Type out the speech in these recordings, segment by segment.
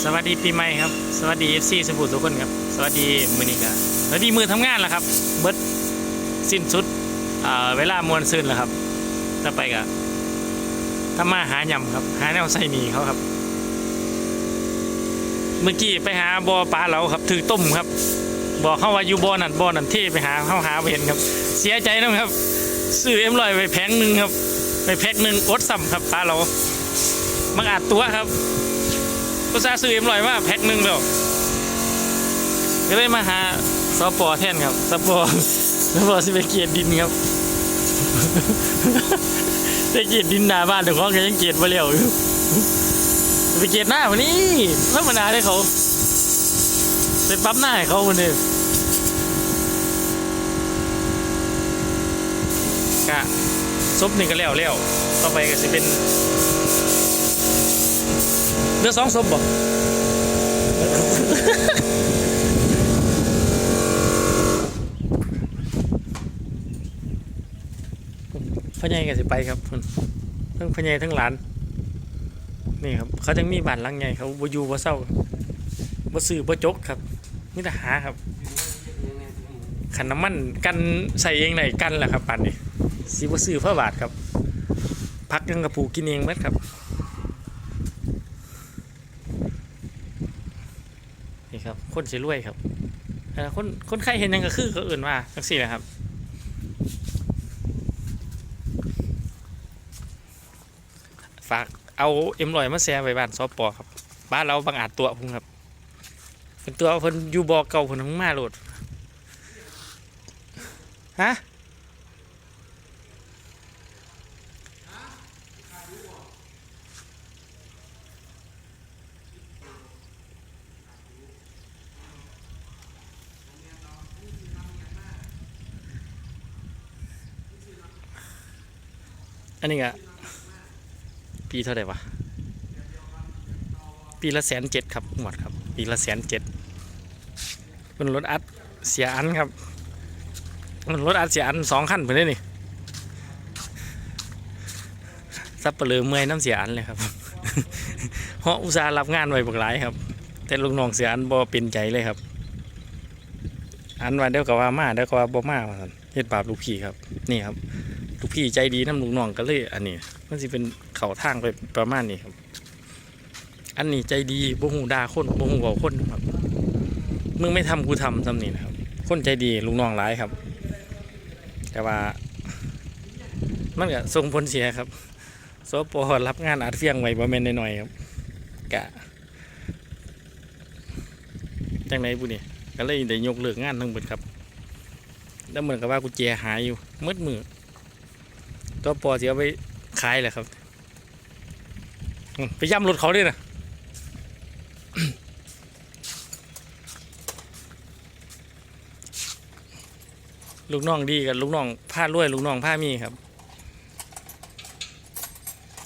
สวัสดีปีใหม่ครับ สวัสดี FC สมุทรทุกคนครับ สวัสดีมือนี้ครับสวัสดีมือทำงานแล้วครับ เบิดสิ้นสุดเวลามวนซื่นแล้วครับต่อไปก็ทำมาหายำครับ หาแนวใส่หนีเขาครับ เมื่อกี้ไปหาบอปลาเราครับ ถือต้มครับ บอกเขาว่าอยู่บอนั่นบอนั่นที่ไปหาเขาหาไปเห็นครับ เสียใจนะครับ ซื้อเอ็มลอยไปแพงหนึ่งครับ ไปแพ็คหนึ่งอดซ้ำครับปลาเรามักอาจตัวครับ ก็ซาซื้อเอ็มลอยมาแพ็คหนึ่งแล้วก็เลยมาหาสปอแทนครับสปอสปอสิไปเกียรดินครับไปเกียรดินหน้าบ้านเดี๋ยวเขาก็ยังเกียรมาเร็วอยู่ไปเกียรหน้าวันนี้ธรรมดาเลยเขาไปปั๊บหน้าให้เขาวันนี้กะซุปนี่ก็แล้วแล้วต่อไปก็จะเป็น เรือสองซุปบ่พ่อใหญ่ก็สิไปครับเพิ่นทั้งพ่อใหญ่ทั้งหลาน นี่ครับ เขาจังมีบ้านหลังใหญ่เขาบ่อยู่บ่เศร้าบ่ซื้อบ่จกครับมีแต่หาครับขันน้ำมันกันใส่เองไหนกันแหละครับปันนี้สิบ่ซื้อเพื่อบาทครับพักยังกระปูกินเองมัดครับ นี่ คนสิรวยครับเออคนคนใครเห็นยังก็คือเขาอื่นว่าทั้งสี่นะครับฝากเอาเอ็มลอยมาแซไปบ้านซอปอครับ บ้านเราบางอาจตัวพุ่งครับ เป็นตัวเพิ่นอยู่บอเก่าเพิ่นทั้งมาโหลดฮะ อันนี้ก็ปีเท่าไหร่วะ ปีละแสนเจ็ดครับหมดครับ ปีละแสนเจ็ดเป็นรถอัดเสียอันครับมันรถอัดเสียอันสองขั้นไปเลยนี่ซับเปลือเมื่อยน้ำเสียอันเลยครับเพราะอุตสาห์รับงานไว้บักหลายครับ แต่ลูกน้องเสียอันบ่เป็นใจเลยครับ อันว่าเดี๋ยวก็ว่ามาเดี๋ยวก็ว่าบ่มาว่าซั่นเฮ็ดบาปลูกพี่ครับ นี่ครับ ลูกพี่ใจดีน้ำลูกน้องก็เลย อันนี้ มันสิเป็นเข่าทางไปประมาณนี้ครับ อันนี้ใจดีบ่หูดาคนบ่หูเว้าคนครับมึงไม่ทำกูทำทำนี่นะครับ คนใจดีลูกน้องร้ายครับ แต่ว่า มันก็ส่งผลเสียครับสปอรับงานอัดเฟียงไว้บ่แม่นหน้อยๆครับกะจังไหนบุนี่ก็เลยได้ยกเลิกงานทั้งหมดครับ แล้วเหมือนกับว่ากูแจหายอยู่มืดมือ ตัวปอสิเอาไปขายแหละครับอืมไปย่ำรถเขาด้วยนะลูกน้องดีกับลูกน้องผ้ารวย ลูกน้องผ้ามีครับ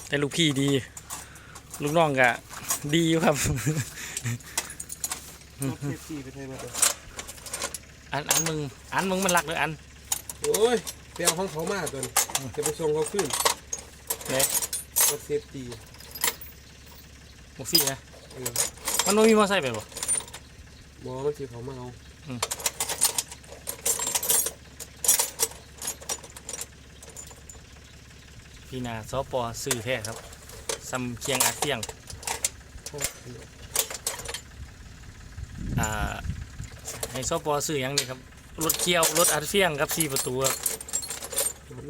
แต่ลูกพี่ดี ลูกน้องก็ดีอยู่ครับนกเทปซี่ไปไทยมาเลยอันอันมึงอันมึงมันรักเลยอันโอ้ย ไปเอาของเขามาตอนจะไปส่งเขาขึ้นเนี่ยนกเทปซี่บุกซี่นะเออมันไม่มีมอไซค์ไปบ่บอมันสิเขามาเอาพี่นาซอปอซื้อแท้ครับซัมเคียงอัดเฟียงเขาอ่าให้ซอปอซื้อหยังนี่ครับรถเคี่ยวรถอัดเฟียงครับสี่ประตูครับ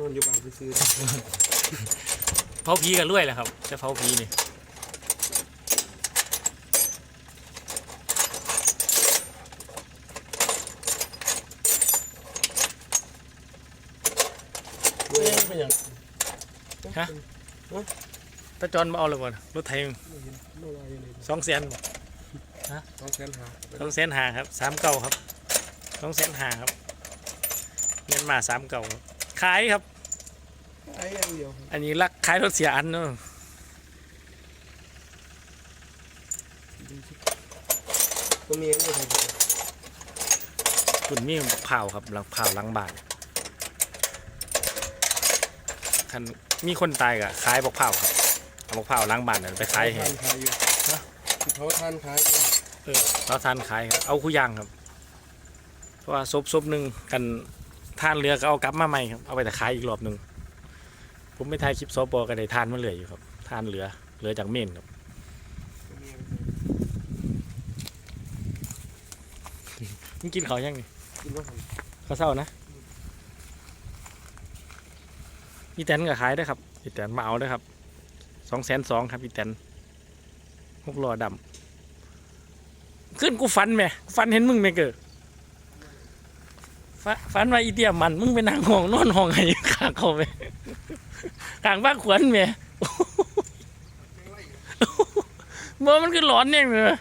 นอนอยู่บ้านไปซื้อเผาผีกันรวยแหละครับจะเผาผีนี่เว้ยเป็นอย่างฮะตาจอนมาเอาเลยบ่รถไทยโน่นอะไรเลยสองแสนบ่ต้องแสนหาสองแสนหาครับสามเก่าครับสองแสนหาครับเงินมาสามเก่าครับ ขายครับ ไอ้อย่างเดียวอันนี้รักขายรถเสียอันเนาะก็มีอะไรไทยคุณมีเผาวครับหลังเผาวหลังบ้านคันมีคนตายกะขายบอกเผาวครับเอาบอกเผาวหล้างบ้านนั่นไปขายให้ขายอยู่สิเขาทานขายเออเราทานขายครับเอาคู่ยางครับ เพราะว่าซบซบหนึ่งกัน ทานเรือก็เอากลับมาใหม่ครับเอาไปแต่ขายอีกรอบหนึ่งผมไม่ทายคลิปซอปอก็ได้ทานมาเหลืออยู่ครับทานเหลือเหลือจากเมนครับมึงกินเขายังนี่กินว่าหันเขาเศร้านะพี่แตนก็ขายได้ครับพี่แตนมาเอาได้ครับสองแสนสองครับพี่แตนหกล้อดำขึ้นกูฟันแหม่ฟันเห็นมึงไหมเกิด ฟันว่าอีเตียมันมึงไปนั่งห้องนอนห้องไห้ข้างเขาไหมข้างบ้านขวัญแม่บ่มันคือหลอนเนี่ยเลย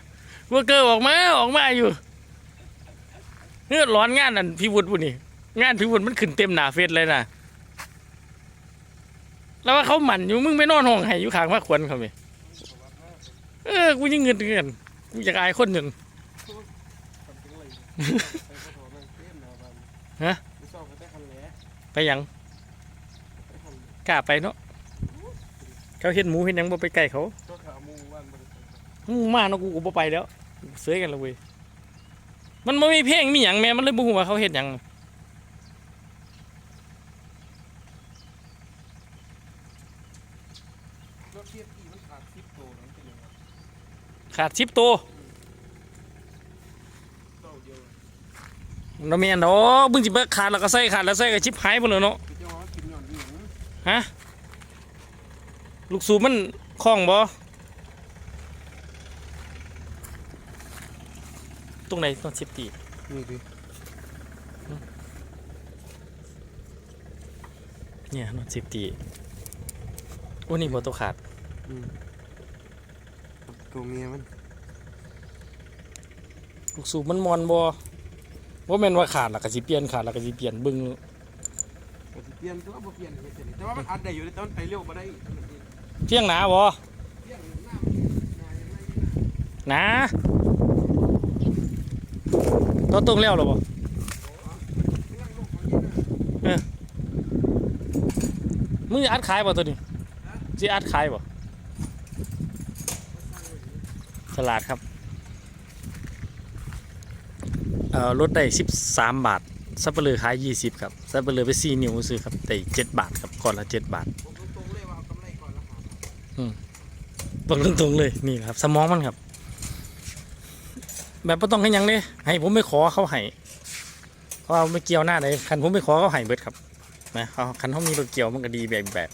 ว่าเกิดออกมาออกมาอยู่เนื้อร้อนงานนั่นพี่วุฒิปุ่นี่งานพี่วุฒิมันขึ้นเต็มหนาเฟซเลยนะแล้วว่าเขาหมั่นอยู่มึงไปนอนห้องไห้อยู่ข้างบ้านขวัญเขาไหมเออกูยังเงินเงินกูอยากอายคนหนึ่ง ฮะไปยังกล้าไปเนาะเขาเห็นหมูเห็นยังบ่ไปใกล้เขาก็ขามูบ้านบริษัทมึงมาเนาะกูก็บ่ไปแล้วเสยกันละเว้ยมันบ่มีเพลงมีหยังแม่มันเลยบ่ฮู้ว่าเขาเฮ็ดหยังขาดซิปโตนั่นเป็นยังไงขาด10ตัว เต้าเดียวบ่แม่นดอกมึงสิไปขาดแล้วก็ใส่ขาดแล้วใส่ก็ชิบหายพุ่นแล้วเนาะคือเจ้าว่ากินหย่อนนี่หยังฮะลูกสูบมันคล้องบ่ตรงไหนต้องชิปตีนี่ดิเนี่ยนอตชิปตีโอ้นี่บ่ตัวขาดตัวเมียมันลูกสูบมันมอนบ่ ว่าแม่นว่าขาดแล้วก็สิเปลี่ยนขาดแล้วก็สิเปลี่ยนเบิ่งแต่สิเปลี่ยนตัวบ่เปลี่ยนเฮ็ดจังได๋แต่ว่ามันอัดได้อยู่ในตอนไปเร็วบ่ได้เที่ยงหนาบ่เปลี่ยนหน้าหน้ายังไงหนาตัวตรงแล้วเหรอบ่นั่งลงของนี่นะมึงสิอัดขายบ่ตัวนี้สิอัดขายบ่ตลาดครับเอ่อ ลดได้ 13 บาทซับเปลือขาย 20 ครับซับเปลือไป4นิ้วซื้อครับได้7บาทครับก่อนละ 7 บาทผมตรงเลยว่ากำไรก่อนละหาบอกตรงๆเลยนี่ครับ สมองมันครับ แบบไม่ต้องให้ยังเลยให้ผมไม่ขอเขาให้เพราะว่าไม่เกี่ยวหน้าเลยคันผมไม่ขอเขาให้เบิดครับนะเขาคันเขามีรถเกี่ยวมันก็ดีแบบแบบ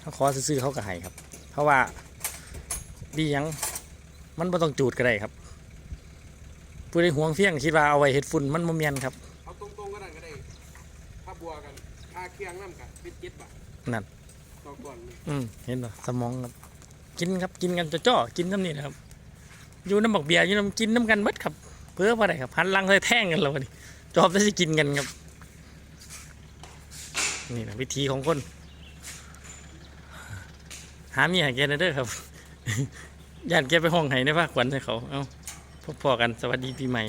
เขาขอซื้อเขาก็ให้ครับ เพราะว่าดียังมันไม่ต้องจูดก็ได้ครับ ผู้ใดห่วงเฟี้ยงคิดว่าเอาไว้เห็ดฝุ่นมันโมเมียนครับเอาตรงๆก็ได้ก็ได้ถ้าบัวกันค่าเคียงน้ำกันเป็น7บาทนั่นต่อก่อนนี่อืมเห็นเหรอสมองครับ กินครับกินกันจ่อๆกินน้ำนี่นะครับ อยู่น้ำบักเบียร์อยู่น้ำกินน้ำกันเบิดครับ เพื่ออะไรครับหันหลังใส่แท่งกันแล้ววันนี้จอบได้สิกินกันครับนี่นะวิธีของคน หาเมียให้แกหนะเด้อครับย่านแกไปห้องไห้ในภาคขวัญให้เขา เอา พบพอกันสวัสดีปีใหม่